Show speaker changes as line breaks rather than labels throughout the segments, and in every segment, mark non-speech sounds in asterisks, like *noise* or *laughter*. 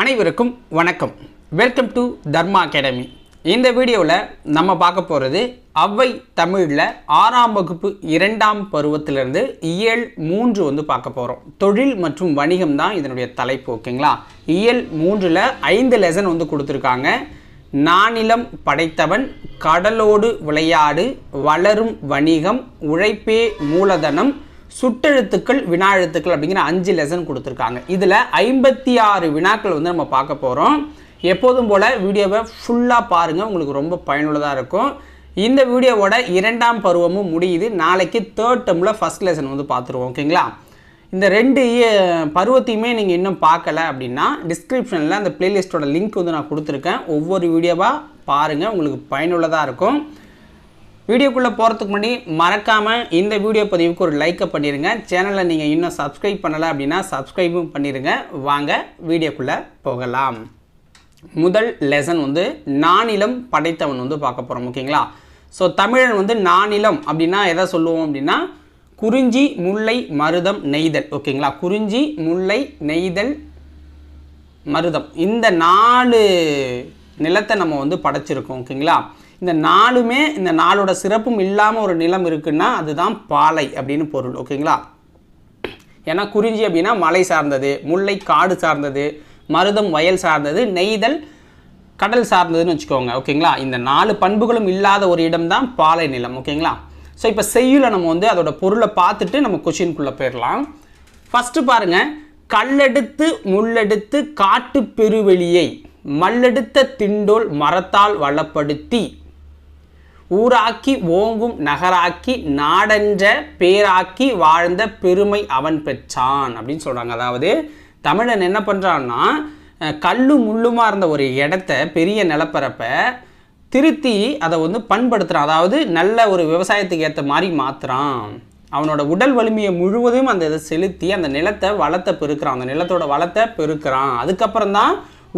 அனைவருக்கும் வணக்கம் welcome to Dharma academy இந்த வீடியோவில் நம்ம பார்க்க போகிறது அவ்வை தமிழில் ஆறாம் வகுப்பு இரண்டாம் பருவத்திலிருந்து இயல் மூன்று வந்து பார்க்க போகிறோம் தொழில் மற்றும் வணிகம் தான் இதனுடைய தலைப்பு ஓகேங்களா இயல் மூன்றில் ஐந்து லெசன் வந்து கொடுத்துருக்காங்க நானிலம் படைத்தவன் கடலோடு விளையாடு வளரும் வணிகம் உழைப்பே மூலதனம் சுட்டெழுத்துக்கள் வினா எழுத்துக்கள் அப்படிங்கிற அஞ்சு லெசன் கொடுத்துருக்காங்க இதில் ஐம்பத்தி ஆறு வினாக்கள் வந்து நம்ம பார்க்க போகிறோம் எப்போதும் போல் வீடியோவை ஃபுல்லாக பாருங்கள் உங்களுக்கு ரொம்ப பயனுள்ளதாக இருக்கும் இந்த வீடியோவோட இரண்டாம் பருவமும் முடியுது நாளைக்கு தேர்ட் டேர்மில் ஃபஸ்ட் லெசன் வந்து பார்த்துருவோம் ஓகேங்களா இந்த ரெண்டு பருவத்தையுமே நீங்கள் இன்னும் பார்க்கல அப்படின்னா டிஸ்கிரிப்ஷனில் அந்த பிளேலிஸ்ட்டோட லிங்க் வந்து நான் கொடுத்துருக்கேன் ஒவ்வொரு வீடியோவாக பாருங்கள் உங்களுக்கு பயனுள்ளதாக இருக்கும் வீடியோக்குள்ளே போகிறதுக்கு முன்னாடி மறக்காமல் இந்த வீடியோ பதிவுக்கு ஒரு லைக்கை பண்ணிடுங்க சேனலை நீங்கள் இன்னும் சப்ஸ்கிரைப் பண்ணலை அப்படின்னா சப்ஸ்கிரைபும் பண்ணிடுங்க வாங்க வீடியோக்குள்ளே போகலாம் முதல் லெசன் வந்து நானிலம் படைத்தவன் வந்து பார்க்க போகிறோம் ஓகேங்களா ஸோ தமிழன் வந்து நானிலம் அப்படின்னா எதை சொல்லுவோம் அப்படின்னா குறிஞ்சி முல்லை மருதம் நெய்தல் ஓகேங்களா குறிஞ்சி முல்லை நெய்தல் மருதம் இந்த நாலு நிலத்தை நம்ம வந்து படைச்சிருக்கோம் ஓகேங்களா இந்த நாலுமே இந்த நாளோட சிறப்பும் இல்லாமல் ஒரு நிலம் இருக்குன்னா அதுதான் பாலை அப்படின்னு பொருள் ஓகேங்களா ஏன்னா குறிஞ்சி அப்படின்னா மலை சார்ந்தது முல்லை காடு சார்ந்தது மருதம் வயல் சார்ந்தது நெய்தல் கடல் சார்ந்ததுன்னு வச்சுக்கோங்க ஓகேங்களா இந்த நாலு பண்புகளும் இல்லாத ஒரு இடம் தான் பாலை நிலம் ஓகேங்களா ஸோ இப்போ செய்யுல நம்ம வந்து அதோட பொருளை பார்த்துட்டு நம்ம கொஷின்குள்ளே போயிடலாம் ஃபஸ்ட்டு பாருங்கள் கல்லெடுத்து முள்ளெடுத்து காட்டு பெருவெளியை மல்லெடுத்த திண்டோல் மரத்தால் வளப்படுத்தி ஊராக்கி ஓங்கும் நகராக்கி நாடென்ற பேராக்கி வாழ்ந்த பெருமை அவன் பெற்றான் அப்படின்னு சொல்கிறாங்க அதாவது தமிழன் என்ன பண்ணுறான்னா கல்லு முள்ளுமாக இருந்த ஒரு இடத்த பெரிய நிலப்பரப்ப திருத்தி அதை வந்து பண்படுத்துகிறான் அதாவது நல்ல ஒரு விவசாயத்துக்கு ஏற்ற மாதிரி மாற்றுறான் அவனோட உடல் வலிமையை முழுவதும் அந்த இதை செலுத்தி அந்த நிலத்தை வளத்தை பெருக்கிறான் அந்த நிலத்தோட வளத்தை பெருக்கிறான் அதுக்கப்புறம் தான்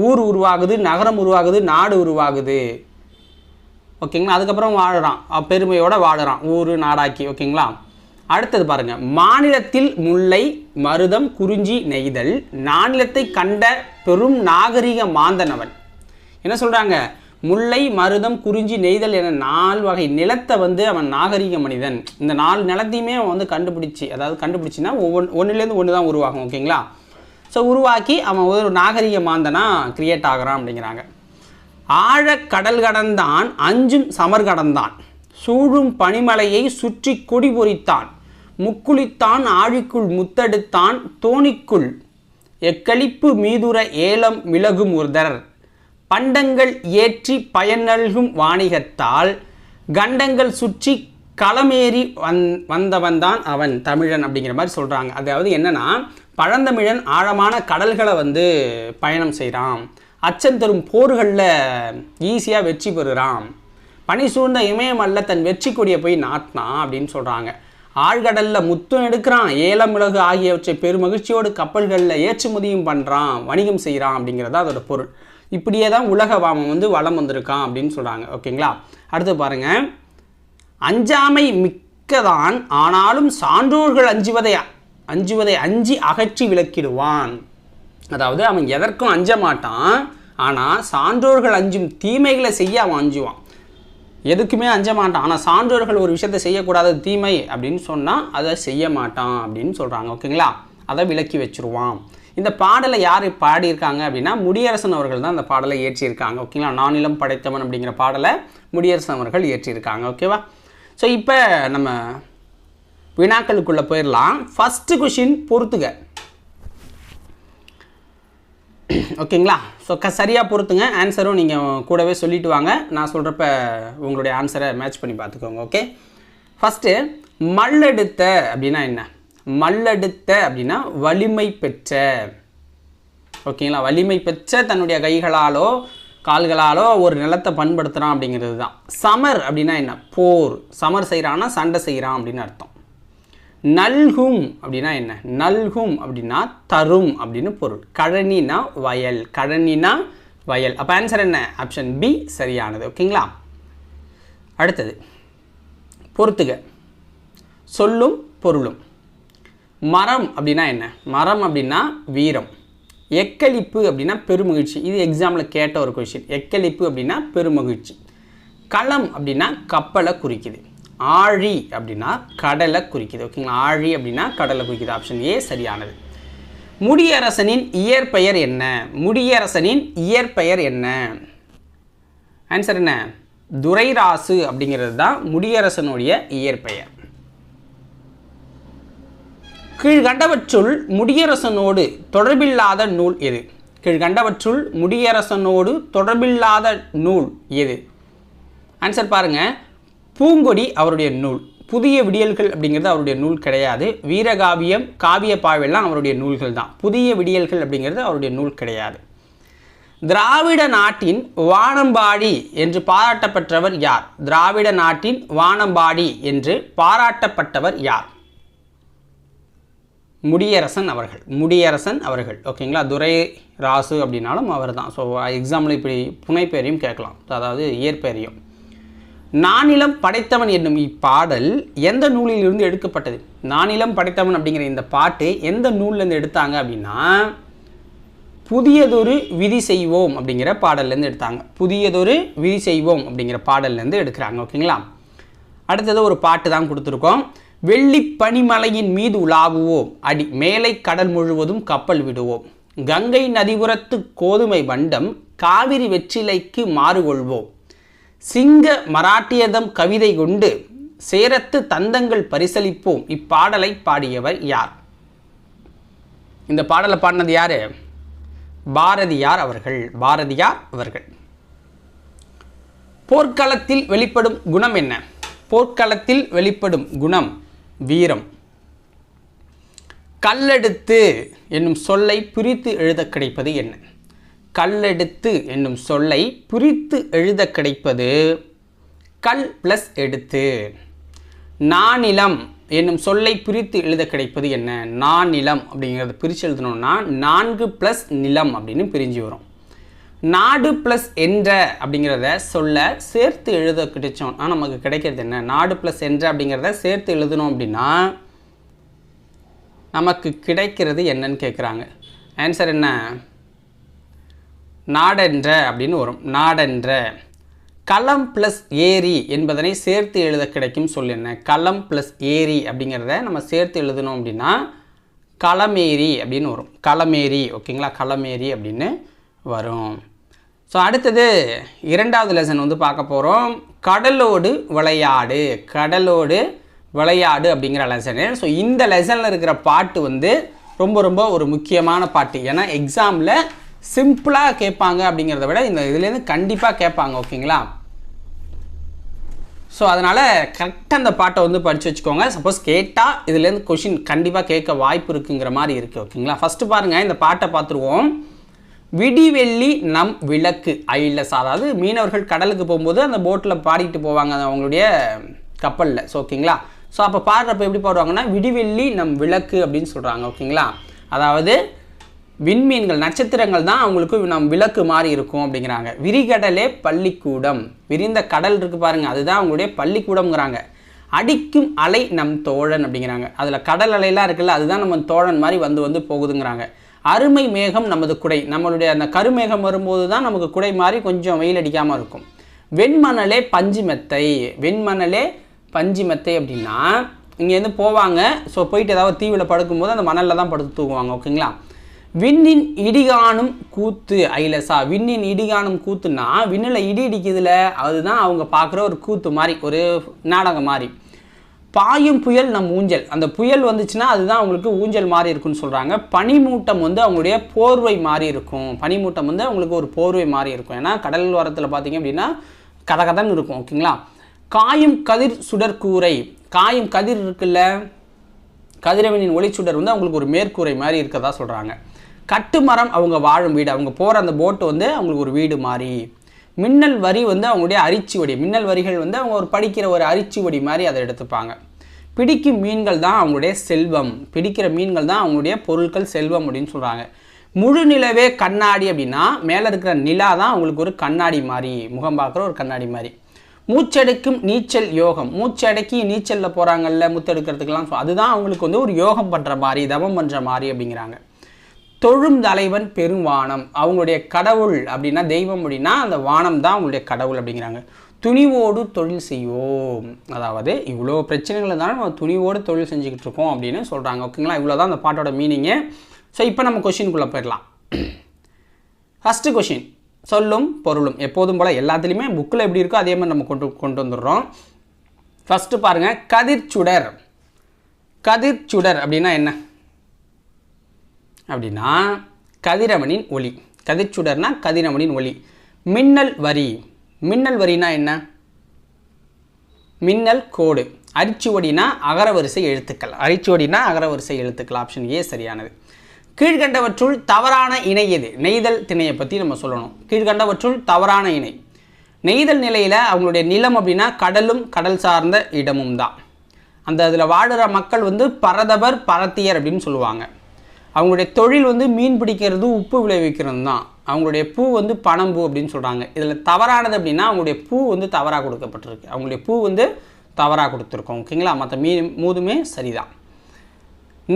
ஊர் உருவாகுது நகரம் உருவாகுது நாடு உருவாகுது ஓகேங்களா அதுக்கப்புறம் வாழுறான் பெருமையோட வாழ்கிறான் ஊர் நாடாக்கி ஓகேங்களா அடுத்தது பாருங்கள் மாநிலத்தில் முல்லை மருதம் குறிஞ்சி நெய்தல் நானிலத்தை கண்ட பெரும் நாகரிக மாந்தனவன் என்ன சொல்கிறாங்க முல்லை மருதம் குறிஞ்சி நெய்தல் என நாலு வகை நிலத்தை வந்து அவன் நாகரிக மனிதன் இந்த நாலு நிலத்தையுமே அவன் வந்து கண்டுபிடிச்சி அதாவது கண்டுபிடிச்சின்னா ஒவ்வொன்று ஒன்றுலேருந்து ஒன்று தான் உருவாகும் ஓகேங்களா ஸோ உருவாக்கி அவன் ஒரு நாகரிக மாந்தனாக க்ரியேட் ஆகிறான் அப்படிங்கிறாங்க ஆழக் கடல் கடந்தான் அஞ்சும் சமர் கடந்தான் சூழும் பனிமலையை சுற்றி கொடி பொறித்தான் முக்குளித்தான் ஆழிக்குள் முத்தெடுத்தான் தோணிக்குள் எக்களிப்பு மீதுர ஏலம் மிளகும் ஒருதர் பண்டங்கள் ஏற்றி பயன் நல்கும் வாணிகத்தால் கண்டங்கள் சுற்றி களமேறி வந் வந்தவன் தான் அவன் தமிழன் அப்படிங்கிற மாதிரி சொல்கிறாங்க அதாவது என்னென்னா பழந்தமிழன் ஆழமான கடல்களை வந்து பயணம் செய்கிறான் அச்சம் தரும் போர்களில் ஈஸியாக வெற்றி பெறுகிறான் பனி சூழ்ந்த இமயமல்ல தன் வெற்றி கொடியை போய் நாட்டினான் அப்படின்னு சொல்கிறாங்க ஆழ்கடலில் முத்தம் எடுக்கிறான் ஏலம் உலகு ஆகியவற்றை பெருமகிழ்ச்சியோடு கப்பல்களில் ஏற்றுமதியும் பண்ணுறான் வணிகம் செய்கிறான் அப்படிங்கிறது அதோட பொருள் இப்படியே தான் உலக வாமம் வந்து வளம் வந்திருக்கான் அப்படின்னு சொல்கிறாங்க ஓகேங்களா அடுத்து பாருங்கள் அஞ்சாமை மிக்கதான் ஆனாலும் சான்றோர்கள் அஞ்சுவதை அஞ்சுவதை அஞ்சி அகற்றி விளக்கிடுவான் அதாவது அவன் எதற்கும் அஞ்ச மாட்டான் ஆனால் சான்றோர்கள் அஞ்சும் தீமைகளை செய்ய அவன் அஞ்சுவான் எதுக்குமே அஞ்ச மாட்டான் ஆனால் சான்றோர்கள் ஒரு விஷயத்தை செய்யக்கூடாது தீமை அப்படின்னு சொன்னால் அதை செய்ய மாட்டான் அப்படின்னு சொல்கிறாங்க ஓகேங்களா அதை விளக்கி வச்சுருவான் இந்த பாடலை யார் பாடியிருக்காங்க அப்படின்னா முடியரசன் அவர்கள் தான் அந்த பாடலை ஏற்றியிருக்காங்க ஓகேங்களா நானிலம் படைத்தவன் அப்படிங்கிற பாடலை முடியரசன் அவர்கள் ஏற்றியிருக்காங்க ஓகேவா ஸோ இப்போ நம்ம வினாக்களுக்குள்ளே போயிடலாம் ஃபஸ்ட்டு கொஷின் பொறுத்துக *clears throat* ஓகேங்களா ஸோ க சரியாக பொறுத்துங்க ஆன்சரும் நீங்கள் கூடவே சொல்லிட்டு வாங்க நான் சொல்கிறப்ப உங்களுடைய ஆன்சரை மேட்ச் பண்ணி பார்த்துக்கோங்க ஓகே ஃபஸ்ட்டு மல்லெடுத்த அப்படின்னா என்ன மல்லெடுத்த அப்படின்னா வலிமை பெற்ற ஓகேங்களா வலிமை பெற்ற தன்னுடைய கைகளாலோ கால்களாலோ ஒரு நிலத்தை பண்படுத்துகிறான் அப்படிங்கிறது தான் சமர் அப்படின்னா என்ன போர் சமர் செய்கிறான்னா சண்டை செய்கிறான் அப்படின்னு அர்த்தம் நல்கும் அப்படின்னா என்ன நல்கும் அப்படின்னா தரும் அப்படின்னு பொருள் கழனினா வயல் கழனினா வயல் அப்போ ஆன்சர் என்ன ஆப்ஷன் பி சரியானது ஓகேங்களா அடுத்தது பொறுத்துக சொல்லும் பொருளும் மரம் அப்படின்னா என்ன மரம் அப்படின்னா வீரம் எக்களிப்பு அப்படின்னா பெருமகிழ்ச்சி இது எக்ஸாமில் கேட்ட ஒரு கொஷின் எக்களிப்பு அப்படின்னா பெருமகிழ்ச்சி களம் அப்படின்னா கப்பலை குறிக்குது ஆழி அப்படின்னா கடலை குறிக்குது ஓகேங்களா ஆழி அப்படின்னா கடலை குறிக்குது ஆப்ஷன் ஏ சரியானது முடியரசனின் இயற்பெயர் என்ன முடியரசனின் இயற்பெயர் என்ன ஆன்சர் என்ன துரைராசு அப்படிங்கிறது தான் முடியரசனுடைய இயற்பெயர் கீழ்கண்டவற்றுள் முடியரசனோடு தொடர்பில்லாத நூல் எது கீழ்கண்டவற்றுள் முடியரசனோடு தொடர்பில்லாத நூல் எது ஆன்சர் பாருங்கள் பூங்கொடி அவருடைய நூல் புதிய விடியல்கள் அப்படிங்கிறது அவருடைய நூல் கிடையாது வீரகாவியம் காவிய பாவெல்லாம் அவருடைய நூல்கள் தான் புதிய விடியல்கள் அப்படிங்கிறது அவருடைய நூல் கிடையாது திராவிட நாட்டின் வானம்பாடி என்று பாராட்டப்பட்டவர் யார் திராவிட நாட்டின் வானம்பாடி என்று பாராட்டப்பட்டவர் யார் முடியரசன் அவர்கள் முடியரசன் அவர்கள் ஓகேங்களா துரை ராசு அப்படின்னாலும் அவர் தான் ஸோ எக்ஸாம்பிள் இப்படி புனைப்பெயரையும் கேட்கலாம் அதாவது இயற்பெயரையும் நானிலம் படைத்தவன் என்னும் இப்பாடல் எந்த நூலிலிருந்து எடுக்கப்பட்டது நானிலம் படைத்தவன் அப்படிங்கிற இந்த பாட்டு எந்த நூல்லேருந்து எடுத்தாங்க அப்படின்னா புதியதொரு விதி செய்வோம் அப்படிங்கிற பாடல்லேருந்து எடுத்தாங்க புதியதொரு விதி செய்வோம் அப்படிங்கிற பாடல்லேருந்து எடுக்கிறாங்க ஓகேங்களா அடுத்தது ஒரு பாட்டு தான் கொடுத்துருக்கோம் வெள்ளி பனிமலையின் மீது உலாவுவோம் அடி மேலை கடல் முழுவதும் கப்பல் விடுவோம் கங்கை நதிபுரத்து கோதுமை வண்டம் காவிரி வெற்றிலைக்கு மாறுகொள்வோம் சிங்க மராட்டியதம் கவிதை கொண்டு சேரத்து தந்தங்கள் பரிசளிப்போம் இப்பாடலை பாடியவர் யார் இந்த பாடலை பாடினது யார் பாரதியார் அவர்கள் பாரதியார் அவர்கள் போர்க்களத்தில் வெளிப்படும் குணம் என்ன போர்க்களத்தில் வெளிப்படும் குணம் வீரம் கல்லெடுத்து என்னும் சொல்லை பிரித்து எழுத கிடைப்பது என்ன கல்லெடுத்து என்னும் சொல்லை பிரித்து எழுத கிடைப்பது கல் ப்ளஸ் எடுத்து நானிலம் என்னும் சொல்லை பிரித்து எழுத கிடைப்பது என்ன நானிலம் அப்படிங்கிறத பிரித்து எழுதணும்னா நான்கு ப்ளஸ் நிலம் அப்படின்னு பிரிஞ்சு வரும் நாடு ப்ளஸ் என்ற அப்படிங்கிறத சொல்ல சேர்த்து எழுத கிடைச்சோம்னா நமக்கு கிடைக்கிறது என்ன நாடு ப்ளஸ் என்ற அப்படிங்கிறத சேர்த்து எழுதணும் அப்படின்னா நமக்கு கிடைக்கிறது என்னன்னு கேட்குறாங்க ஆன்சர் என்ன நாடென்ற அப்படின்னு வரும் நாடென்ற களம் ப்ளஸ் ஏரி என்பதனை சேர்த்து எழுத கிடைக்கும் சொல் என்ன களம் ப்ளஸ் ஏரி அப்படிங்கிறத நம்ம சேர்த்து எழுதணும் அப்படின்னா களமேரி அப்படின்னு வரும் களமேரி ஓகேங்களா களமேரி அப்படின்னு வரும் ஸோ அடுத்தது இரண்டாவது லெசன் வந்து பார்க்க போகிறோம் கடலோடு விளையாடு கடலோடு விளையாடு அப்படிங்கிற லெசனு ஸோ இந்த லெசனில் இருக்கிற பாட்டு வந்து ரொம்ப ரொம்ப ஒரு முக்கியமான பாட்டு ஏன்னா எக்ஸாமில் சிம்பிளாக கேட்பாங்க அப்படிங்கிறத விட இந்த இதுலேருந்து கண்டிப்பாக கேட்பாங்க ஓகேங்களா ஸோ அதனால் கரெக்டாக அந்த பாட்டை வந்து படித்து வச்சுக்கோங்க சப்போஸ் கேட்டால் இதுலேருந்து கொஷின் கண்டிப்பாக கேட்க வாய்ப்பு இருக்குங்கிற மாதிரி இருக்குது ஓகேங்களா ஃபஸ்ட்டு பாருங்கள் இந்த பாட்டை பார்த்துருவோம் விடிவெள்ளி நம் விளக்கு ஐலஸ் அதாவது மீனவர்கள் கடலுக்கு போகும்போது அந்த போட்டில் பாடிக்கிட்டு போவாங்க அவங்களுடைய கப்பலில் ஸோ ஓகேங்களா ஸோ அப்போ பாடுறப்ப எப்படி பாடுவாங்கன்னா விடிவெள்ளி நம் விளக்கு அப்படின்னு சொல்கிறாங்க ஓகேங்களா அதாவது விண்மீன்கள் நட்சத்திரங்கள் தான் அவங்களுக்கு நம் விளக்கு மாறி இருக்கும் அப்படிங்கிறாங்க விரிகடலே பள்ளிக்கூடம் விரிந்த கடல் இருக்குது பாருங்கள் அதுதான் அவங்களுடைய பள்ளிக்கூடம்ங்கிறாங்க அடிக்கும் அலை நம் தோழன் அப்படிங்கிறாங்க அதில் கடல் அலையெல்லாம் இருக்குல்ல அதுதான் நம்ம தோழன் மாதிரி வந்து வந்து போகுதுங்கிறாங்க அருமை மேகம் நமது குடை நம்மளுடைய அந்த கருமேகம் வரும்போது தான் நமக்கு குடை மாதிரி கொஞ்சம் வெயில் அடிக்காமல் இருக்கும் வெண்மணலே பஞ்சு மெத்தை வெண்மணலே பஞ்சு மெத்தை அப்படின்னா இங்கேருந்து போவாங்க ஸோ போயிட்டு ஏதாவது தீவில் படுக்கும்போது அந்த மணலில் தான் படுத்து தூங்குவாங்க ஓகேங்களா விண்ணின் இடிகானும் கூத்து ஐலசா விண்ணின் இடிகானும் கூத்துன்னா விண்ணில் இடி இடிக்குதுல அதுதான் அவங்க பார்க்குற ஒரு கூத்து மாதிரி ஒரு நாடகம் மாதிரி பாயும் புயல் நம் ஊஞ்சல் அந்த புயல் வந்துச்சுன்னா அதுதான் அவங்களுக்கு ஊஞ்சல் மாறி இருக்குன்னு சொல்கிறாங்க பனிமூட்டம் வந்து அவங்களுடைய போர்வை மாறி இருக்கும் பனிமூட்டம் வந்து அவங்களுக்கு ஒரு போர்வை மாறி இருக்கும் ஏன்னா கடல் வரத்தில் பார்த்திங்க அப்படின்னா கதகதன்னு இருக்கும் ஓகேங்களா காயும் கதிர் சுடற்கூரை காயும் கதிர் இருக்குல்ல கதிரவனின் ஒளிச்சுடர் வந்து அவங்களுக்கு ஒரு மேற்கூரை மாதிரி இருக்கிறதா சொல்கிறாங்க கட்டுமரம் அவங்க வாழும் வீடு அவங்க போகிற அந்த போட்டு வந்து அவங்களுக்கு ஒரு வீடு மாதிரி மின்னல் வரி வந்து அவங்களுடைய வடி மின்னல் வரிகள் வந்து அவங்க ஒரு படிக்கிற ஒரு வடி மாதிரி அதை எடுத்துப்பாங்க பிடிக்கும் மீன்கள் தான் அவங்களுடைய செல்வம் பிடிக்கிற மீன்கள் தான் அவங்களுடைய பொருட்கள் செல்வம் அப்படின்னு சொல்கிறாங்க முழு நிலவே கண்ணாடி அப்படின்னா மேலே இருக்கிற நிலா தான் அவங்களுக்கு ஒரு கண்ணாடி மாதிரி முகம் பார்க்குற ஒரு கண்ணாடி மாதிரி மூச்சடைக்கும் நீச்சல் யோகம் மூச்சடைக்கி நீச்சலில் போகிறாங்கல்ல முத்தெடுக்கிறதுக்கெல்லாம் அதுதான் அவங்களுக்கு வந்து ஒரு யோகம் பண்ணுற மாதிரி தவம் பண்ணுற மாதிரி அப்படிங்கிறாங்க தொழும் தலைவன் பெருவானம் அவங்களுடைய கடவுள் அப்படின்னா தெய்வம் அப்படின்னா அந்த வானம் தான் அவங்களுடைய கடவுள் அப்படிங்கிறாங்க துணிவோடு தொழில் செய்வோம் அதாவது இவ்வளோ பிரச்சனைகள் இருந்தாலும் நம்ம துணிவோடு தொழில் செஞ்சுக்கிட்டு இருக்கோம் அப்படின்னு சொல்கிறாங்க ஓகேங்களா இவ்வளோ தான் அந்த பாட்டோட மீனிங்கு ஸோ இப்போ நம்ம கொஷினுக்குள்ளே போயிடலாம் ஃபஸ்ட்டு கொஷின் சொல்லும் பொருளும் எப்போதும் போல் எல்லாத்துலேயுமே புக்கில் எப்படி இருக்கோ அதே மாதிரி நம்ம கொண்டு கொண்டு வந்துடுறோம் ஃபஸ்ட்டு பாருங்கள் கதிர்ச்சுடர் கதிர்ச்சுடர் அப்படின்னா என்ன அப்படின்னா கதிரவனின் ஒளி கதிர்ச்சுடர்னா கதிரவனின் ஒளி மின்னல் வரி மின்னல் வரினா என்ன மின்னல் கோடு அரிச்சுவடினா அகரவரிசை எழுத்துக்கள் அரிச்சுவடினா அகரவரிசை எழுத்துக்கள் ஆப்ஷன் ஏ சரியானது கீழ்கண்டவற்றுள் தவறான இணை எது நெய்தல் திணையை பற்றி நம்ம சொல்லணும் கீழ்கண்டவற்றுள் தவறான இணை நெய்தல் நிலையில் அவங்களுடைய நிலம் அப்படின்னா கடலும் கடல் சார்ந்த இடமும் தான் அந்த அதில் வாடுற மக்கள் வந்து பரதவர் பரத்தியர் அப்படின்னு சொல்லுவாங்க அவங்களுடைய தொழில் வந்து மீன் பிடிக்கிறது உப்பு விளைவிக்கிறது தான் அவங்களுடைய பூ வந்து பூ அப்படின்னு சொல்கிறாங்க இதில் தவறானது அப்படின்னா அவங்களுடைய பூ வந்து தவறாக கொடுக்கப்பட்டிருக்கு அவங்களுடைய பூ வந்து தவறாக கொடுத்துருக்கோம் ஓகேங்களா மற்ற மீன் மூதுமே சரிதான்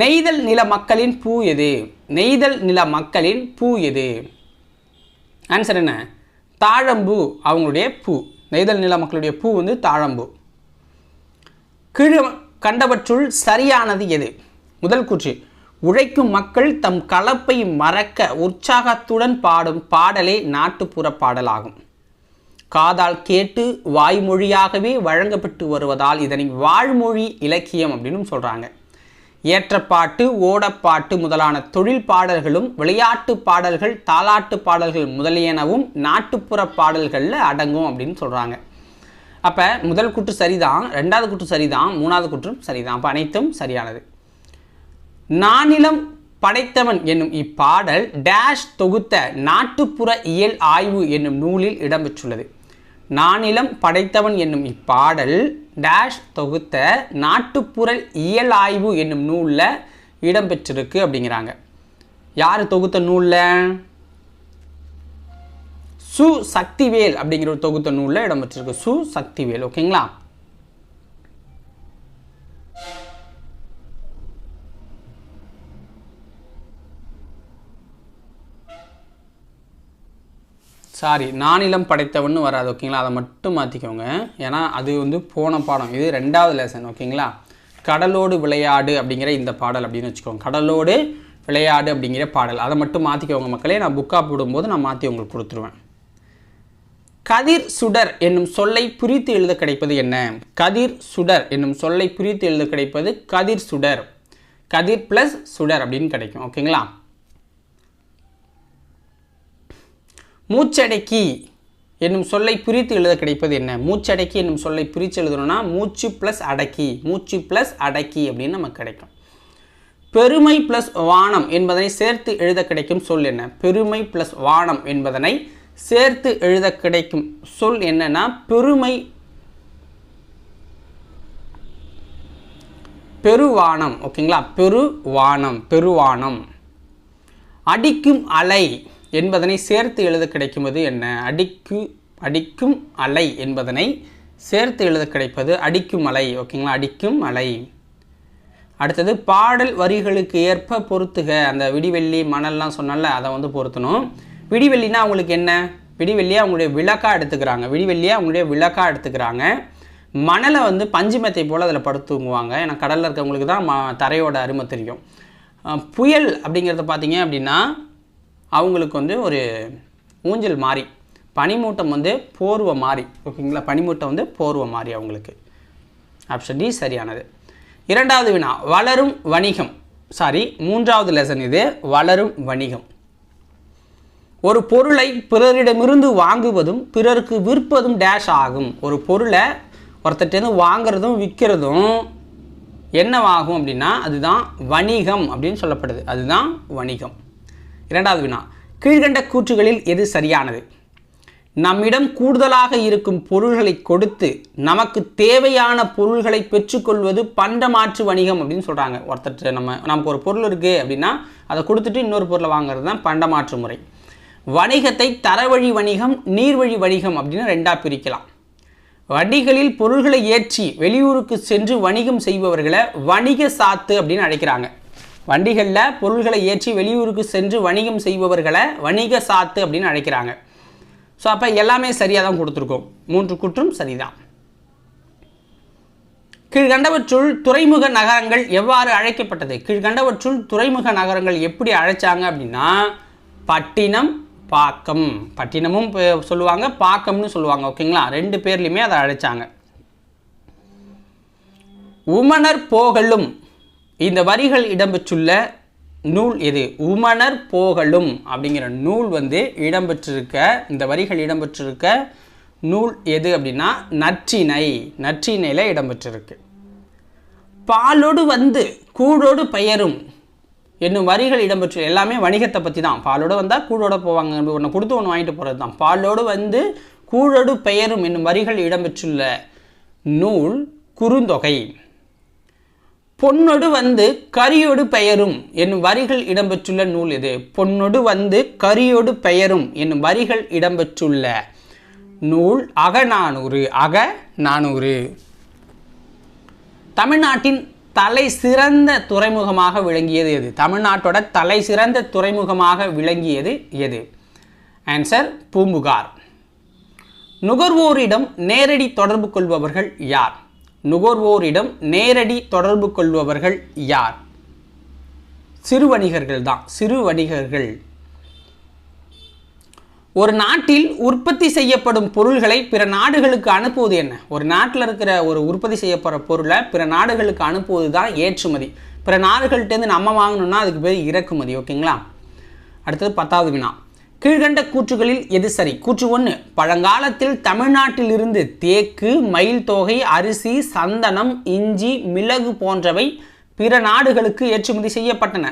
நெய்தல் நில மக்களின் பூ எது நெய்தல் நில மக்களின் பூ எது ஆன்சர் என்ன தாழம்பூ அவங்களுடைய பூ நெய்தல் நில மக்களுடைய பூ வந்து தாழம்பூ கீழ கண்டவற்றுள் சரியானது எது முதல் கூற்று உழைக்கும் மக்கள் தம் கலப்பை மறக்க உற்சாகத்துடன் பாடும் பாடலே நாட்டுப்புற பாடலாகும் காதால் கேட்டு வாய்மொழியாகவே வழங்கப்பட்டு வருவதால் இதனை வாழ்மொழி இலக்கியம் அப்படின்னு சொல்கிறாங்க ஏற்றப்பாட்டு ஓடப்பாட்டு முதலான தொழில் பாடல்களும் விளையாட்டு பாடல்கள் தாலாட்டு பாடல்கள் முதலியனவும் நாட்டுப்புற பாடல்களில் அடங்கும் அப்படின்னு சொல்கிறாங்க அப்போ முதல் குற்று சரிதான் ரெண்டாவது குற்று சரிதான் மூணாவது குற்றும் சரிதான் அப்போ அனைத்தும் சரியானது நானிலம் படைத்தவன் என்னும் இப்பாடல் டேஷ் தொகுத்த நாட்டுப்புற இயல் ஆய்வு என்னும் நூலில் இடம்பெற்றுள்ளது நானிலம் படைத்தவன் என்னும் இப்பாடல் டேஷ் தொகுத்த நாட்டுப்புற இயல் ஆய்வு என்னும் நூலில் இடம்பெற்றிருக்கு அப்படிங்கிறாங்க யார் தொகுத்த நூலில் சு சக்திவேல் அப்படிங்கிற ஒரு தொகுத்த நூலில் இடம்பெற்றிருக்கு சு சக்திவேல் ஓகேங்களா சாரி நானிலம் படைத்தவன் வராது ஓகேங்களா அதை மட்டும் மாற்றிக்கோங்க ஏன்னா அது வந்து போன பாடம் இது ரெண்டாவது லெசன் ஓகேங்களா கடலோடு விளையாடு அப்படிங்கிற இந்த பாடல் அப்படின்னு வச்சுக்கோங்க கடலோடு விளையாடு அப்படிங்கிற பாடல் அதை மட்டும் மாற்றிக்கோங்க மக்களே நான் புக்காக போடும்போது நான் மாற்றி உங்களுக்கு கொடுத்துருவேன் கதிர் சுடர் என்னும் சொல்லை புரித்து எழுத கிடைப்பது என்ன கதிர் சுடர் என்னும் சொல்லை புரித்து எழுத கிடைப்பது கதிர் சுடர் கதிர் ப்ளஸ் சுடர் அப்படின்னு கிடைக்கும் ஓகேங்களா மூச்சடக்கி என்னும் சொல்லை பிரித்து எழுத கிடைப்பது என்ன மூச்சடக்கி என்னும் சொல்லை பிரித்து எழுதணும்னா மூச்சு ப்ளஸ் அடக்கி மூச்சு ப்ளஸ் அடக்கி அப்படின்னு நமக்கு கிடைக்கும் பெருமை ப்ளஸ் வானம் என்பதனை சேர்த்து எழுத கிடைக்கும் சொல் என்ன பெருமை ப்ளஸ் வானம் என்பதனை சேர்த்து எழுத கிடைக்கும் சொல் என்னன்னா பெருமை பெருவானம் ஓகேங்களா பெருவானம் பெருவானம் அடிக்கும் அலை என்பதனை சேர்த்து எழுத கிடைக்கும்போது என்ன அடிக்கு அடிக்கும் அலை என்பதனை சேர்த்து எழுத கிடைப்பது அடிக்கும் அலை ஓகேங்களா அடிக்கும் அலை அடுத்தது பாடல் வரிகளுக்கு ஏற்ப பொருத்துக அந்த விடிவெள்ளி மணல்லாம் சொன்னால அதை வந்து பொருத்தணும் விடிவெள்ளினா அவங்களுக்கு என்ன விடிவெள்ளியை அவங்களுடைய விளக்காக எடுத்துக்கிறாங்க விடிவெள்ளியை அவங்களுடைய விளக்காக எடுத்துக்கிறாங்க மணலை வந்து பஞ்சுமத்தை போல் அதில் படுத்து தூங்குவாங்க ஏன்னா கடலில் இருக்கிறவங்களுக்கு தான் தரையோட அருமை தெரியும் புயல் அப்படிங்கிறத பார்த்தீங்க அப்படின்னா அவங்களுக்கு வந்து ஒரு ஊஞ்சல் மாறி பனிமூட்டம் வந்து போர்வை மாறி ஓகேங்களா பனிமூட்டம் வந்து போர்வை மாறி அவங்களுக்கு ஆப்ஷன் டி சரியானது இரண்டாவது வினா வளரும் வணிகம் சாரி மூன்றாவது லெசன் இது வளரும் வணிகம் ஒரு பொருளை பிறரிடமிருந்து வாங்குவதும் பிறருக்கு விற்பதும் டேஷ் ஆகும் ஒரு பொருளை ஒருத்தட்டேருந்து வாங்குறதும் விற்கிறதும் என்னவாகும் அப்படின்னா அதுதான் வணிகம் அப்படின்னு சொல்லப்படுது அதுதான் வணிகம் இரண்டாவது வினா கீழ்கண்ட கூற்றுகளில் எது சரியானது நம்மிடம் கூடுதலாக இருக்கும் பொருள்களை கொடுத்து நமக்கு தேவையான பொருள்களை பெற்றுக்கொள்வது பண்டமாற்று வணிகம் அப்படின்னு சொல்கிறாங்க ஒருத்தர் நம்ம நமக்கு ஒரு பொருள் இருக்குது அப்படின்னா அதை கொடுத்துட்டு இன்னொரு பொருளை வாங்குறது தான் பண்டமாற்று முறை வணிகத்தை தரவழி வணிகம் நீர்வழி வணிகம் அப்படின்னு ரெண்டாக பிரிக்கலாம் வண்டிகளில் பொருள்களை ஏற்றி வெளியூருக்கு சென்று வணிகம் செய்பவர்களை வணிக சாத்து அப்படின்னு அழைக்கிறாங்க வண்டிகளில் பொருள்களை ஏற்றி வெளியூருக்கு சென்று வணிகம் செய்பவர்களை வணிக சாத்து அப்படின்னு அழைக்கிறாங்க ஸோ அப்போ எல்லாமே சரியாக தான் கொடுத்துருக்கோம் மூன்று குற்றம் சரிதான் கீழ்கண்டவற்றுள் துறைமுக நகரங்கள் எவ்வாறு அழைக்கப்பட்டது கீழ்கண்டவற்றுள் துறைமுக நகரங்கள் எப்படி அழைச்சாங்க அப்படின்னா பட்டினம் பாக்கம் பட்டினமும் சொல்லுவாங்க பாக்கம்னு சொல்லுவாங்க ஓகேங்களா ரெண்டு பேர்லையுமே அதை அழைச்சாங்க உமனர் போகலும் இந்த வரிகள் இடம்பெற்றுள்ள நூல் எது உமனர் போகலும் அப்படிங்கிற நூல் வந்து இடம்பெற்றிருக்க இந்த வரிகள் இடம்பெற்றிருக்க நூல் எது அப்படின்னா நற்றினை நற்றினையில் இடம்பெற்றிருக்கு பாலோடு வந்து கூடோடு பெயரும் என்னும் வரிகள் இடம்பெற்று எல்லாமே வணிகத்தை பற்றி தான் பாலோடு வந்தால் கூடோடு போவாங்க ஒன்று கொடுத்து ஒன்று வாங்கிட்டு போகிறது தான் பாலோடு வந்து கூழோடு பெயரும் என்னும் வரிகள் இடம்பெற்றுள்ள நூல் குறுந்தொகை பொன்னொடு வந்து கரியொடு பெயரும் என்னும் வரிகள் இடம்பெற்றுள்ள நூல் இது பொன்னொடு வந்து கரியொடு பெயரும் என்னும் வரிகள் இடம்பெற்றுள்ள நூல் அகநானூறு அக நானூறு தமிழ்நாட்டின் தலை சிறந்த துறைமுகமாக விளங்கியது எது தமிழ்நாட்டோட தலை சிறந்த துறைமுகமாக விளங்கியது எது ஆன்சர் பூம்புகார் நுகர்வோரிடம் நேரடி தொடர்பு கொள்பவர்கள் யார் நுகர்வோரிடம் நேரடி தொடர்பு கொள்பவர்கள் யார் சிறு வணிகர்கள் தான் சிறு வணிகர்கள் ஒரு நாட்டில் உற்பத்தி செய்யப்படும் பொருள்களை பிற நாடுகளுக்கு அனுப்புவது என்ன ஒரு நாட்டில் இருக்கிற ஒரு உற்பத்தி செய்யப்படுற பொருளை பிற நாடுகளுக்கு அனுப்புவது தான் ஏற்றுமதி பிற நாடுகள்கிட்டேருந்து நம்ம வாங்கணும்னா அதுக்கு பேர் இறக்குமதி ஓகேங்களா அடுத்தது பத்தாவது வினா கீழ்கண்ட கூற்றுகளில் எது சரி கூற்று ஒன்று பழங்காலத்தில் தமிழ்நாட்டிலிருந்து தேக்கு மயில் தொகை அரிசி சந்தனம் இஞ்சி மிளகு போன்றவை பிற நாடுகளுக்கு ஏற்றுமதி செய்யப்பட்டன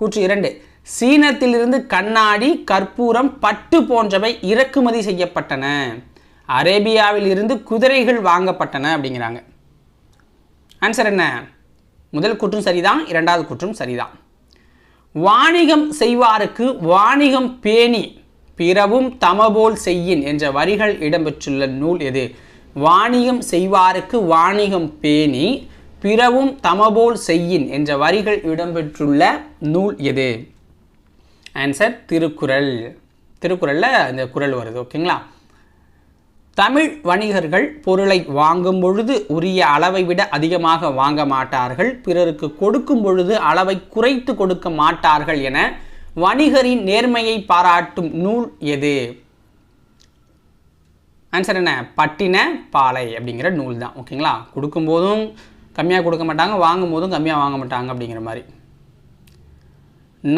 கூற்று இரண்டு சீனத்திலிருந்து கண்ணாடி கற்பூரம் பட்டு போன்றவை இறக்குமதி செய்யப்பட்டன அரேபியாவில் இருந்து குதிரைகள் வாங்கப்பட்டன அப்படிங்கிறாங்க ஆன்சர் என்ன முதல் குற்றம் சரிதான் இரண்டாவது குற்றம் சரிதான் வாணிகம் செய்வாருக்கு வாணிகம் பேணி பிறவும் தமபோல் செய்யின் என்ற வரிகள் இடம்பெற்றுள்ள நூல் எது வாணிகம் செய்வாருக்கு வாணிகம் பேணி பிறவும் தமபோல் செய்யின் என்ற வரிகள் இடம்பெற்றுள்ள நூல் எது ஆன்சர் திருக்குறள் திருக்குறளில் இந்த குரல் வருது ஓகேங்களா தமிழ் வணிகர்கள் பொருளை வாங்கும் பொழுது உரிய அளவை விட அதிகமாக வாங்க மாட்டார்கள் பிறருக்கு கொடுக்கும் பொழுது அளவை குறைத்து கொடுக்க மாட்டார்கள் என வணிகரின் நேர்மையை பாராட்டும் நூல் எது ஆன்சர் என்ன பட்டின பாலை அப்படிங்கிற நூல் தான் ஓகேங்களா கொடுக்கும்போதும் கம்மியாக கொடுக்க மாட்டாங்க வாங்கும் போதும் கம்மியாக வாங்க மாட்டாங்க அப்படிங்கிற மாதிரி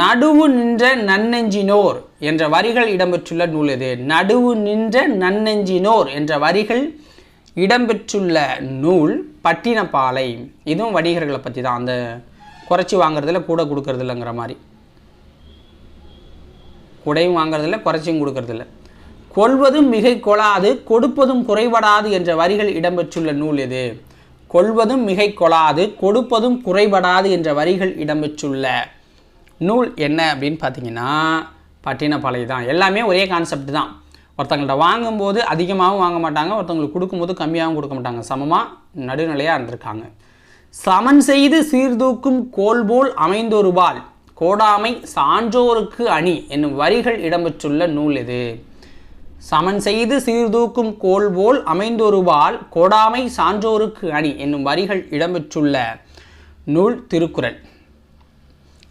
நடுவு நின்ற நன்னெஞ்சினோர் என்ற வரிகள் இடம்பெற்றுள்ள நூல் இது நடுவு நின்ற நன்னெஞ்சினோர் என்ற வரிகள் இடம்பெற்றுள்ள நூல் பட்டினப்பாலை இதுவும் வணிகர்களை பற்றி தான் அந்த குறைச்சி வாங்குறதில் கூட கொடுக்கறதில்லங்கிற மாதிரி கூடையும் வாங்குறதில்ல குறைச்சியும் கொடுக்கறதில்ல கொள்வதும் மிகை கொளாது கொடுப்பதும் குறைபடாது என்ற வரிகள் இடம்பெற்றுள்ள நூல் எது கொள்வதும் மிகை கொளாது கொடுப்பதும் குறைபடாது என்ற வரிகள் இடம்பெற்றுள்ள நூல் என்ன அப்படின்னு பார்த்தீங்கன்னா பட்டினப்பாலை தான் எல்லாமே ஒரே கான்செப்ட் தான் ஒருத்தங்கள்ட்ட வாங்கும்போது அதிகமாகவும் வாங்க மாட்டாங்க ஒருத்தங்களுக்கு கொடுக்கும்போது கம்மியாகவும் கொடுக்க மாட்டாங்க சமமாக நடுநிலையாக இருந்திருக்காங்க சமன் செய்து சீர்தூக்கும் கோல்போல் அமைந்தொருபால் கோடாமை சான்றோருக்கு அணி என்னும் வரிகள் இடம்பெற்றுள்ள நூல் இது சமன் செய்து சீர்தூக்கும் கோல்போல் அமைந்தொருபால் கோடாமை சான்றோருக்கு அணி என்னும் வரிகள் இடம்பெற்றுள்ள நூல் திருக்குறள்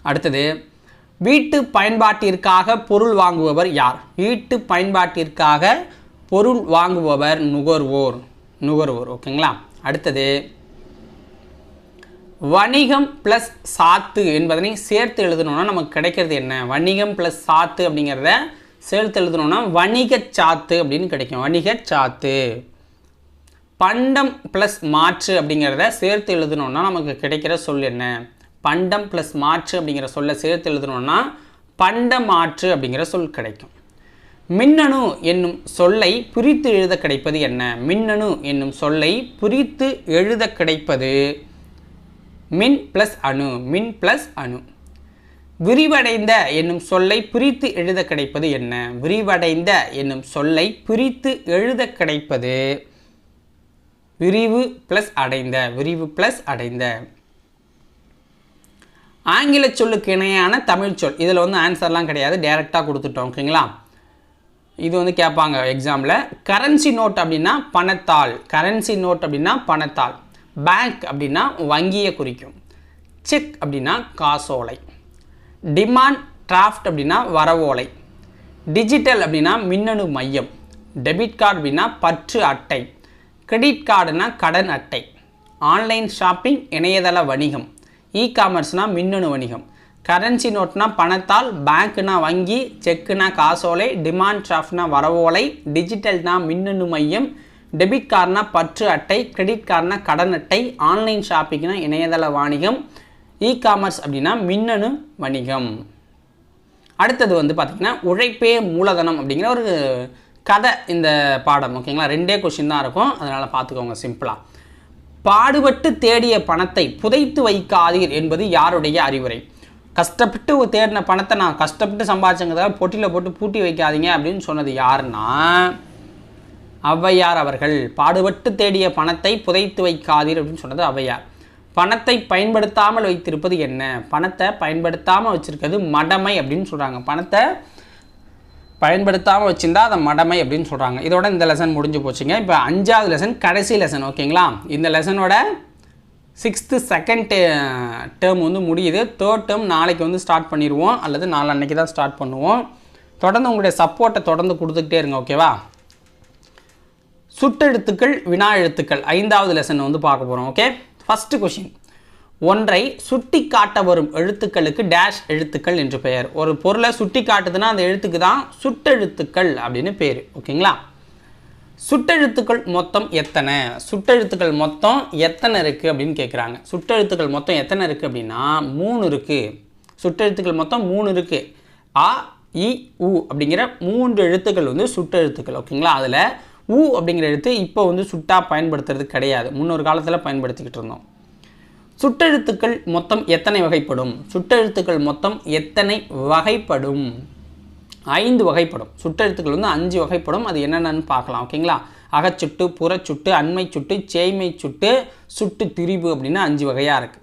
அடுத்தது வீட்டு பயன்பாட்டிற்காக பொருள் வாங்குபவர் யார் வீட்டு பயன்பாட்டிற்காக பொருள் வாங்குபவர் நுகர்வோர் நுகர்வோர் ஓகேங்களா அடுத்தது வணிகம் ப்ளஸ் சாத்து என்பதனை சேர்த்து எழுதணும்னா நமக்கு கிடைக்கிறது என்ன வணிகம் ப்ளஸ் சாத்து அப்படிங்கிறத சேர்த்து எழுதணும்னா வணிக சாத்து அப்படின்னு கிடைக்கும் வணிக சாத்து பண்டம் ப்ளஸ் மாற்று அப்படிங்கிறத சேர்த்து எழுதணும்னா நமக்கு கிடைக்கிற சொல் என்ன பண்டம் ப்ளஸ் மாற்று அப்படிங்கிற சொல்ல சேர்த்து எழுதணும்னா மாற்று அப்படிங்கிற சொல் கிடைக்கும் மின்னணு என்னும் சொல்லை பிரித்து எழுத கிடைப்பது என்ன மின்னணு என்னும் சொல்லை பிரித்து எழுத கிடைப்பது மின் ப்ளஸ் அணு மின் ப்ளஸ் அணு விரிவடைந்த என்னும் சொல்லை பிரித்து எழுத கிடைப்பது என்ன விரிவடைந்த என்னும் சொல்லை பிரித்து எழுத கிடைப்பது விரிவு ப்ளஸ் அடைந்த விரிவு ப்ளஸ் அடைந்த ஆங்கில சொல்லுக்கு இணையான தமிழ் சொல் இதில் வந்து ஆன்சர்லாம் கிடையாது டேரெக்டாக கொடுத்துட்டோம் ஓகேங்களா இது வந்து கேட்பாங்க எக்ஸாமில் கரன்சி நோட் அப்படின்னா பணத்தாள் கரன்சி நோட் அப்படின்னா பணத்தாள் பேங்க் அப்படின்னா வங்கியை குறிக்கும் செக் அப்படின்னா காசோலை டிமாண்ட் டிராஃப்ட் அப்படின்னா வரவோலை டிஜிட்டல் அப்படின்னா மின்னணு மையம் டெபிட் கார்டு அப்படின்னா பற்று அட்டை கிரெடிட் கார்டுனா கடன் அட்டை ஆன்லைன் ஷாப்பிங் இணையதள வணிகம் இ மின்னணு வணிகம் கரன்சி நோட்னா பணத்தால் பேங்க்னா வங்கி செக்குனா காசோலை டிமாண்ட் ட்ராஃப்ட்னா வரவோலை டிஜிட்டல்னா மின்னணு மையம் டெபிட் கார்ட்னா பற்று அட்டை கிரெடிட் கார்ட்னா கடன் அட்டை ஆன்லைன் ஷாப்பிங்னா இணையதள வாணிகம் இ காமர்ஸ் அப்படின்னா மின்னணு வணிகம் அடுத்தது வந்து பார்த்திங்கன்னா உழைப்பே மூலதனம் அப்படிங்கிற ஒரு கதை இந்த பாடம் ஓகேங்களா ரெண்டே கொஷின் தான் இருக்கும் அதனால் பார்த்துக்கோங்க சிம்பிளாக பாடுபட்டு தேடிய பணத்தை புதைத்து வைக்காதீர் என்பது யாருடைய அறிவுரை கஷ்டப்பட்டு தேடின பணத்தை நான் கஷ்டப்பட்டு சம்பாதிச்சங்கிறதால பொட்டியில் போட்டு பூட்டி வைக்காதீங்க அப்படின்னு சொன்னது யாருன்னா ஔவையார் அவர்கள் பாடுபட்டு தேடிய பணத்தை புதைத்து வைக்காதீர் அப்படின்னு சொன்னது ஔவையார் பணத்தை பயன்படுத்தாமல் வைத்திருப்பது என்ன பணத்தை பயன்படுத்தாமல் வச்சுருக்கிறது மடமை அப்படின்னு சொல்கிறாங்க பணத்தை பயன்படுத்தாமல் வச்சுருந்தா அதை மடமை அப்படின்னு சொல்கிறாங்க இதோட இந்த லெசன் முடிஞ்சு போச்சுங்க இப்போ அஞ்சாவது லெசன் கடைசி லெசன் ஓகேங்களா இந்த லெசனோட சிக்ஸ்த்து செகண்ட் டேர்ம் வந்து முடியுது தேர்ட் டேர்ம் நாளைக்கு வந்து ஸ்டார்ட் பண்ணிடுவோம் அல்லது நாலு அன்னைக்கு தான் ஸ்டார்ட் பண்ணுவோம் தொடர்ந்து உங்களுடைய சப்போர்ட்டை தொடர்ந்து கொடுத்துக்கிட்டே இருங்க ஓகேவா சுட்டெழுத்துக்கள் வினா எழுத்துக்கள் ஐந்தாவது லெசன் வந்து பார்க்க போகிறோம் ஓகே ஃபஸ்ட்டு கொஷின் ஒன்றை சுட்டி காட்ட வரும் எழுத்துக்களுக்கு டேஷ் எழுத்துக்கள் என்று பெயர் ஒரு பொருளை சுட்டி காட்டுதுன்னா அந்த எழுத்துக்கு தான் சுட்டெழுத்துக்கள் அப்படின்னு பேர் ஓகேங்களா சுட்டெழுத்துக்கள் மொத்தம் எத்தனை சுட்டெழுத்துக்கள் மொத்தம் எத்தனை இருக்குது அப்படின்னு கேட்குறாங்க சுட்டெழுத்துக்கள் மொத்தம் எத்தனை இருக்குது அப்படின்னா மூணு இருக்குது சுட்டெழுத்துக்கள் மொத்தம் மூணு இருக்குது ஆ இ உ அப்படிங்கிற மூன்று எழுத்துக்கள் வந்து சுட்டெழுத்துக்கள் ஓகேங்களா அதில் உ அப்படிங்கிற எழுத்து இப்போ வந்து சுட்டாக பயன்படுத்துறது கிடையாது முன்னொரு காலத்தில் பயன்படுத்திக்கிட்டு இருந்தோம் சுட்டெழுத்துக்கள் மொத்தம் எத்தனை வகைப்படும் சுட்டெழுத்துக்கள் மொத்தம் எத்தனை வகைப்படும் ஐந்து வகைப்படும் சுட்டெழுத்துக்கள் வந்து அஞ்சு வகைப்படும் அது என்னென்னு பார்க்கலாம் ஓகேங்களா அகச்சுட்டு புறச்சுட்டு அண்மை சுட்டு சேய்மை சுட்டு சுட்டு திரிவு அப்படின்னா அஞ்சு வகையாக இருக்குது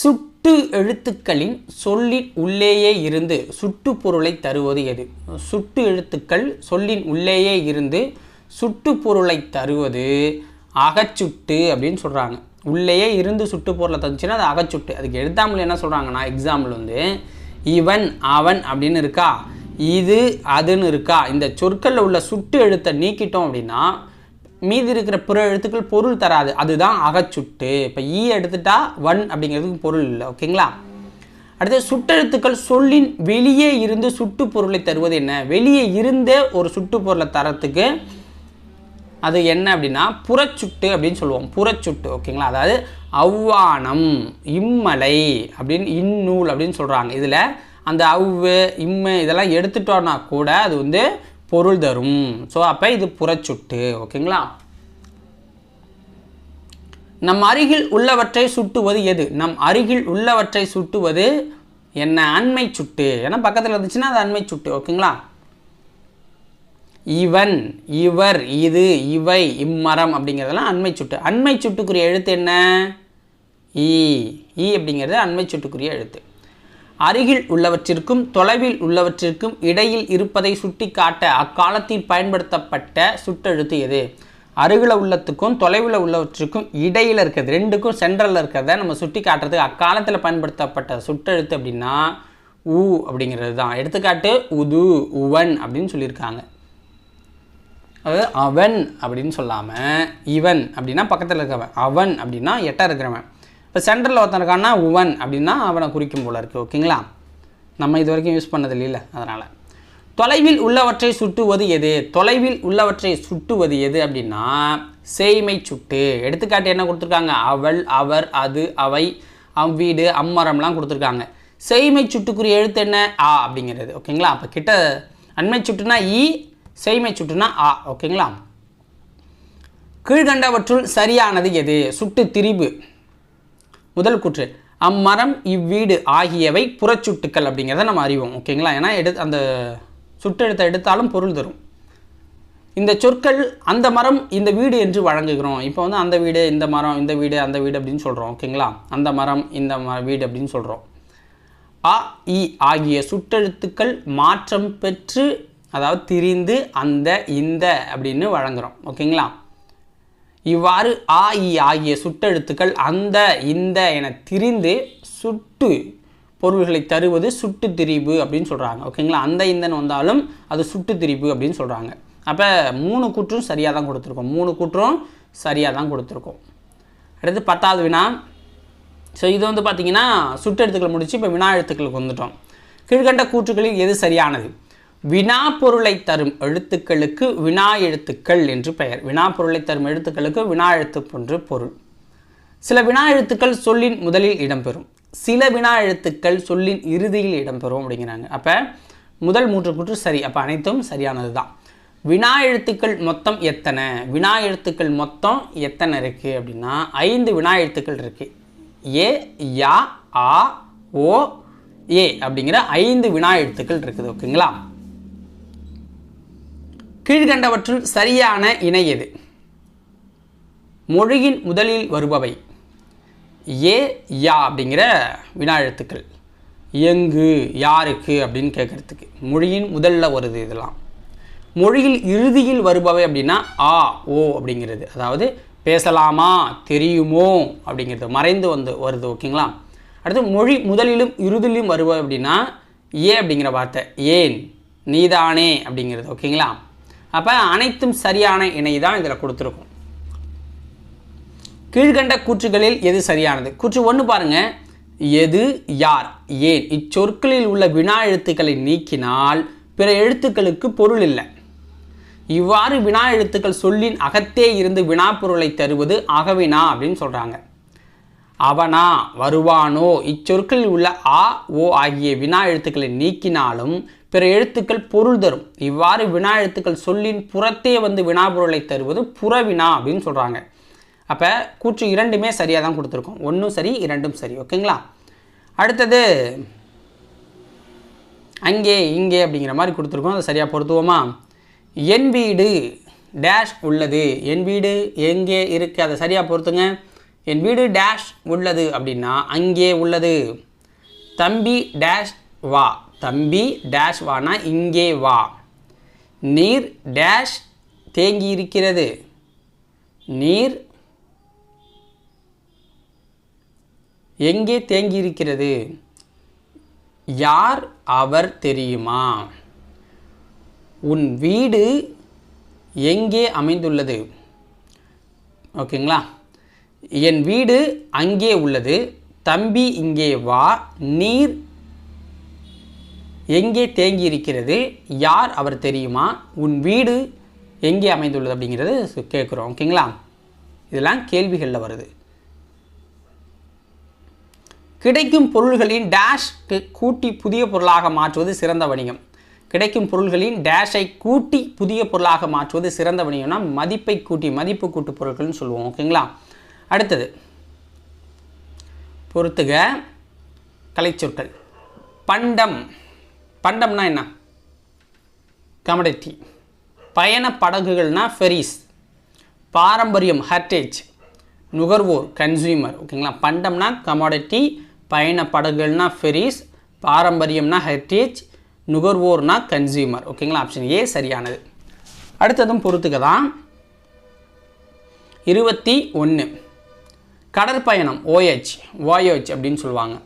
சுட்டு எழுத்துக்களின் சொல்லின் உள்ளேயே இருந்து சுட்டு பொருளை தருவது எது சுட்டு எழுத்துக்கள் சொல்லின் உள்ளேயே இருந்து சுட்டு பொருளை தருவது அகச்சுட்டு அப்படின்னு சொல்கிறாங்க உள்ளேயே இருந்து சுட்டு பொருளை தந்துச்சுன்னா அது அகச்சுட்டு அதுக்கு எழுத்தாமல் என்ன சொல்கிறாங்கன்னா எக்ஸாம்பிள் வந்து இவன் அவன் அப்படின்னு இருக்கா இது அதுன்னு இருக்கா இந்த சொற்களில் உள்ள சுட்டு எழுத்தை நீக்கிட்டோம் அப்படின்னா மீதி இருக்கிற பிற எழுத்துக்கள் பொருள் தராது அதுதான் அகச்சுட்டு இப்போ ஈ எடுத்துட்டா வன் அப்படிங்கிறதுக்கு பொருள் இல்லை ஓகேங்களா அடுத்து சுட்டெழுத்துக்கள் சொல்லின் வெளியே இருந்து சுட்டு பொருளை தருவது என்ன வெளியே இருந்தே ஒரு சுட்டு பொருளை தரத்துக்கு அது என்ன அப்படின்னா புறச்சுட்டு அப்படின்னு சொல்லுவோம் புறச்சுட்டு ஓகேங்களா அதாவது அவ்வானம் இம்மலை அப்படின்னு இந்நூல் அப்படின்னு சொல்கிறாங்க இதில் அந்த அவ்வு இம்மை இதெல்லாம் எடுத்துட்டோன்னா கூட அது வந்து பொருள் தரும் ஸோ அப்போ இது புறச்சுட்டு ஓகேங்களா நம் அருகில் உள்ளவற்றை சுட்டுவது எது நம் அருகில் உள்ளவற்றை சுட்டுவது என்ன அண்மை சுட்டு ஏன்னா பக்கத்தில் இருந்துச்சுன்னா அது அண்மை சுட்டு ஓகேங்களா இவன் இவர் இது இவை இம்மரம் அப்படிங்கிறதெல்லாம் அண்மை சுட்டு அண்மை சுட்டுக்குரிய எழுத்து என்ன ஈ ஈ அப்படிங்கிறது அண்மை சுட்டுக்குரிய எழுத்து அருகில் உள்ளவற்றிற்கும் தொலைவில் உள்ளவற்றிற்கும் இடையில் இருப்பதை சுட்டி காட்ட அக்காலத்தில் பயன்படுத்தப்பட்ட சுட்டெழுத்து எது அருகில் உள்ளத்துக்கும் தொலைவில் உள்ளவற்றுக்கும் இடையில் இருக்கிறது ரெண்டுக்கும் சென்ட்ரலில் இருக்கிறத நம்ம சுட்டி காட்டுறதுக்கு அக்காலத்தில் பயன்படுத்தப்பட்ட சுட்டெழுத்து அப்படின்னா ஊ அப்படிங்கிறது தான் எடுத்துக்காட்டு உது உவன் அப்படின்னு சொல்லியிருக்காங்க அதாவது அவன் அப்படின்னு சொல்லாமல் இவன் அப்படின்னா பக்கத்தில் இருக்கவன் அவன் அப்படின்னா எட்ட இருக்கிறவன் இப்போ சென்டரில் ஒருத்தன் இருக்கான்னா உவன் அப்படின்னா அவனை குறிக்கும் போல இருக்குது ஓகேங்களா நம்ம இது வரைக்கும் யூஸ் பண்ணது இல்லை அதனால் தொலைவில் உள்ளவற்றை சுட்டுவது எது தொலைவில் உள்ளவற்றை சுட்டுவது எது அப்படின்னா சேய்மை சுட்டு எடுத்துக்காட்டு என்ன கொடுத்துருக்காங்க அவள் அவர் அது அவை அவ் வீடு அம்மரம்லாம் கொடுத்துருக்காங்க செய்மை சுட்டுக்குரிய எழுத்து என்ன ஆ அப்படிங்கிறது ஓகேங்களா அப்போ கிட்ட அண்மை சுட்டுனா இ செய்மை சுட்டுனா ஆ ஓகேங்களா கீழ்கண்டவற்றுள் சரியானது எது சுட்டு திரிபு முதல் குற்று அம்மரம் இவ்வீடு ஆகியவை புறச்சுட்டுக்கள் அப்படிங்கிறத நம்ம அறிவோம் ஓகேங்களா ஏன்னா எடு அந்த சுட்டெழுத்தை எடுத்தாலும் பொருள் தரும் இந்த சொற்கள் அந்த மரம் இந்த வீடு என்று வழங்குகிறோம் இப்போ வந்து அந்த வீடு இந்த மரம் இந்த வீடு அந்த வீடு அப்படின்னு சொல்கிறோம் ஓகேங்களா அந்த மரம் இந்த ம வீடு அப்படின்னு சொல்கிறோம் அ இ ஆகிய சுட்டெழுத்துக்கள் மாற்றம் பெற்று அதாவது திரிந்து அந்த இந்த அப்படின்னு வழங்குகிறோம் ஓகேங்களா இவ்வாறு ஆ இ ஆகிய சுட்டெழுத்துக்கள் அந்த இந்த என திரிந்து சுட்டு பொருள்களை தருவது சுட்டு திரிபு அப்படின்னு சொல்கிறாங்க ஓகேங்களா அந்த இந்தன்னு வந்தாலும் அது சுட்டு திரிபு அப்படின்னு சொல்கிறாங்க அப்போ மூணு கூற்றும் சரியாக தான் கொடுத்துருக்கோம் மூணு கூற்றும் சரியாக தான் கொடுத்துருக்கோம் அடுத்து பத்தாவது வினா ஸோ இது வந்து பார்த்திங்கன்னா சுட்டெழுத்துக்களை முடித்து இப்போ வினா எழுத்துக்களுக்கு வந்துட்டோம் கீழ்கண்ட கூற்றுகளில் எது சரியானது வினா பொருளை தரும் எழுத்துக்களுக்கு வினா எழுத்துக்கள் என்று பெயர் வினா பொருளை தரும் எழுத்துக்களுக்கு வினா எழுத்து போன்று பொருள் சில வினா எழுத்துக்கள் சொல்லின் முதலில் இடம்பெறும் சில வினா எழுத்துக்கள் சொல்லின் இறுதியில் இடம்பெறும் அப்படிங்கிறாங்க அப்போ முதல் மூன்று குற்று சரி அப்போ அனைத்தும் சரியானது தான் வினா எழுத்துக்கள் மொத்தம் எத்தனை வினா எழுத்துக்கள் மொத்தம் எத்தனை இருக்குது அப்படின்னா ஐந்து வினா எழுத்துக்கள் இருக்குது ஏ யா ஆ ஓ ஏ அப்படிங்கிற ஐந்து வினா எழுத்துக்கள் இருக்குது ஓகேங்களா கீழ்கண்டவற்றுள் சரியான இணை எது மொழியின் முதலில் வருபவை ஏ யா அப்படிங்கிற வினா எழுத்துக்கள் எங்கு யாருக்கு அப்படின்னு கேட்குறதுக்கு மொழியின் முதலில் வருது இதெல்லாம் மொழியில் இறுதியில் வருபவை அப்படின்னா ஆ ஓ அப்படிங்கிறது அதாவது பேசலாமா தெரியுமோ அப்படிங்கிறது மறைந்து வந்து வருது ஓகேங்களா அடுத்து மொழி முதலிலும் இறுதியிலும் வருபவை அப்படின்னா ஏ அப்படிங்கிற வார்த்தை ஏன் நீதானே அப்படிங்கிறது ஓகேங்களா அப்போ அனைத்தும் சரியான இணை தான் இதில் கொடுத்துருக்கும் கீழ்கண்ட கூற்றுகளில் எது சரியானது கூற்று ஒன்று பாருங்கள் எது யார் ஏன் இச்சொற்களில் உள்ள வினா எழுத்துக்களை நீக்கினால் பிற எழுத்துக்களுக்கு பொருள் இல்லை இவ்வாறு வினா எழுத்துக்கள் சொல்லின் அகத்தே இருந்து வினா பொருளை தருவது அகவினா அப்படின்னு சொல்கிறாங்க அவனா வருவானோ இச்சொற்களில் உள்ள ஆ ஓ ஆகிய வினா எழுத்துக்களை நீக்கினாலும் பிற எழுத்துக்கள் பொருள் தரும் இவ்வாறு வினா எழுத்துக்கள் சொல்லின் புறத்தே வந்து வினா பொருளை தருவது புற வினா அப்படின்னு சொல்கிறாங்க அப்போ கூற்று இரண்டுமே சரியாக தான் கொடுத்துருக்கோம் ஒன்றும் சரி இரண்டும் சரி ஓகேங்களா அடுத்தது அங்கே இங்கே அப்படிங்கிற மாதிரி கொடுத்துருக்கோம் அதை சரியாக பொருத்துவோமா என் வீடு டேஷ் உள்ளது என் வீடு எங்கே இருக்குது அதை சரியாக பொறுத்துங்க என் வீடு டேஷ் உள்ளது அப்படின்னா அங்கே உள்ளது தம்பி டேஷ் வா தம்பி டேஷ் வானா இங்கே வா நீர் டேஷ் தேங்கி இருக்கிறது நீர் எங்கே தேங்கி இருக்கிறது யார் அவர் தெரியுமா உன் வீடு எங்கே அமைந்துள்ளது ஓகேங்களா என் வீடு அங்கே உள்ளது தம்பி இங்கே வா நீர் எங்கே தேங்கி இருக்கிறது யார் அவர் தெரியுமா உன் வீடு எங்கே அமைந்துள்ளது அப்படிங்கிறது கேட்குறோம் ஓகேங்களா இதெல்லாம் கேள்விகளில் வருது கிடைக்கும் பொருள்களின் டேஷ் கூட்டி புதிய பொருளாக மாற்றுவது சிறந்த வணிகம் கிடைக்கும் பொருள்களின் டேஷை கூட்டி புதிய பொருளாக மாற்றுவது சிறந்த வணிகம்னா மதிப்பை கூட்டி மதிப்பு கூட்டு பொருட்கள்னு சொல்லுவோம் ஓகேங்களா அடுத்தது பொறுத்துக கலைச்சொற்கள் பண்டம் பண்டம்னா என்ன கமடிட்டி பயண படகுகள்னால் ஃபெரிஸ் பாரம்பரியம் ஹர்டேஜ் நுகர்வோர் கன்சியூமர் ஓகேங்களா பண்டம்னா கமாடிட்டி பயண படகுகள்னா ஃபெரிஸ் பாரம்பரியம்னா ஹெரிட்டேஜ் நுகர்வோர்னா கன்சியூமர் ஓகேங்களா ஆப்ஷன் ஏ சரியானது அடுத்ததும் பொறுத்துக்க தான் இருபத்தி ஒன்று கடற்பயணம் ஓஎச் வாயோச் அப்படின்னு சொல்லுவாங்க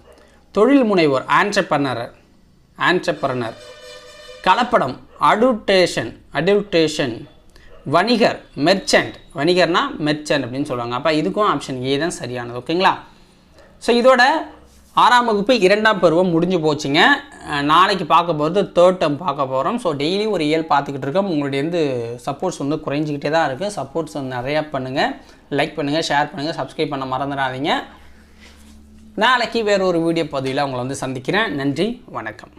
தொழில் முனைவோர் ஆண்டர்பர்னர் ஆண்டர்பிரனர் கலப்படம் அடுட்டேஷன் அடுட்டேஷன் வணிகர் மெர்ச்சன்ட் வணிகர்னா மெர்ச்சன்ட் அப்படின்னு சொல்லுவாங்க அப்போ இதுக்கும் ஆப்ஷன் ஏ தான் சரியானது ஓகேங்களா ஸோ இதோட ஆறாம் வகுப்பு இரண்டாம் பருவம் முடிஞ்சு போச்சுங்க நாளைக்கு பார்க்க போகிறது தேர்ட் டேர்ம் பார்க்க போகிறோம் ஸோ டெய்லி ஒரு இயல் பார்த்துக்கிட்டு இருக்கோம் உங்களுடைய வந்து சப்போர்ட்ஸ் வந்து குறைஞ்சிக்கிட்டே தான் இருக்குது சப்போர்ட்ஸ் வந்து நிறையா பண்ணுங்கள் லைக் பண்ணுங்கள் ஷேர் பண்ணுங்கள் சப்ஸ்கிரைப் பண்ண மறந்துடாதீங்க நாளைக்கு வேறு ஒரு வீடியோ பதிவில் உங்களை வந்து சந்திக்கிறேன் நன்றி வணக்கம்